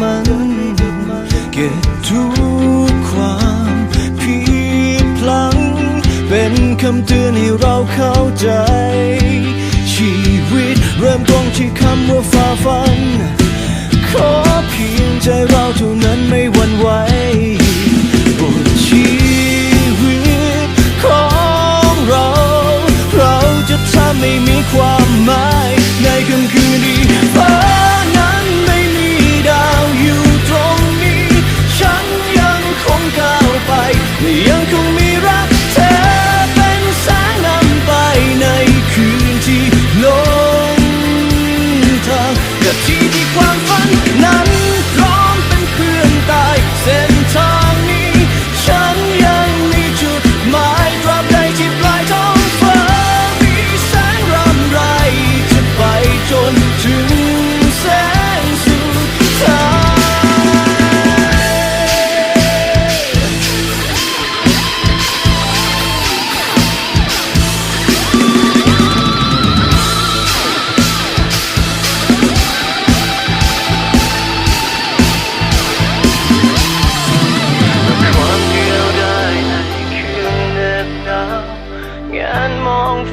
มัน เก็บทุกความผิดพลัง เป็นคำเตือนให้เราเข้าใจ ชีวิตเริ่มต้นที่คำว่าฝ่าฟัน ขอเพียงใจเราเท่านั้นไม่หวั่นไหวบทชีวิตของเรา เราจะทำให้มีความ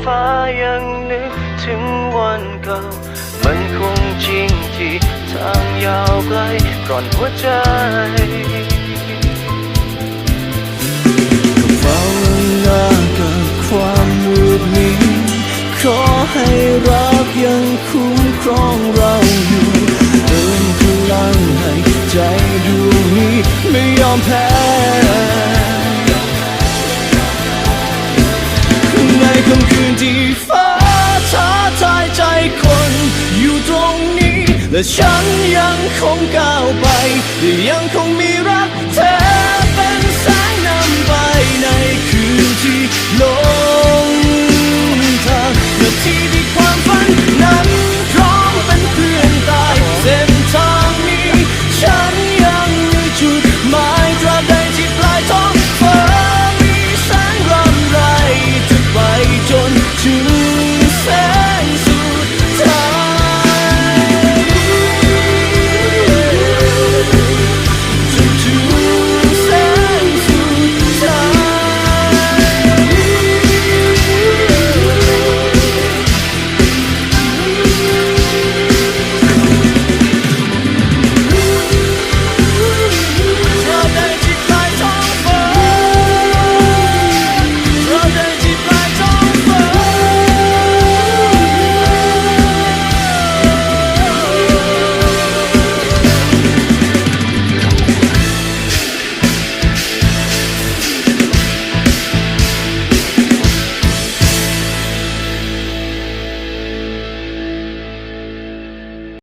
ฟ้ายังนึกถึงวันเก่า มันคงจริงที่ทางยาวไกลก่อนหัวใจภาวนากับความมืดมิดขอให้รักยังคุ้มครองเราอยู่เติมพลังให้ใจดวงนี้ไม่ยอมแพ้ แต่ฉันยังคงก้าวไปยังคงมีรัก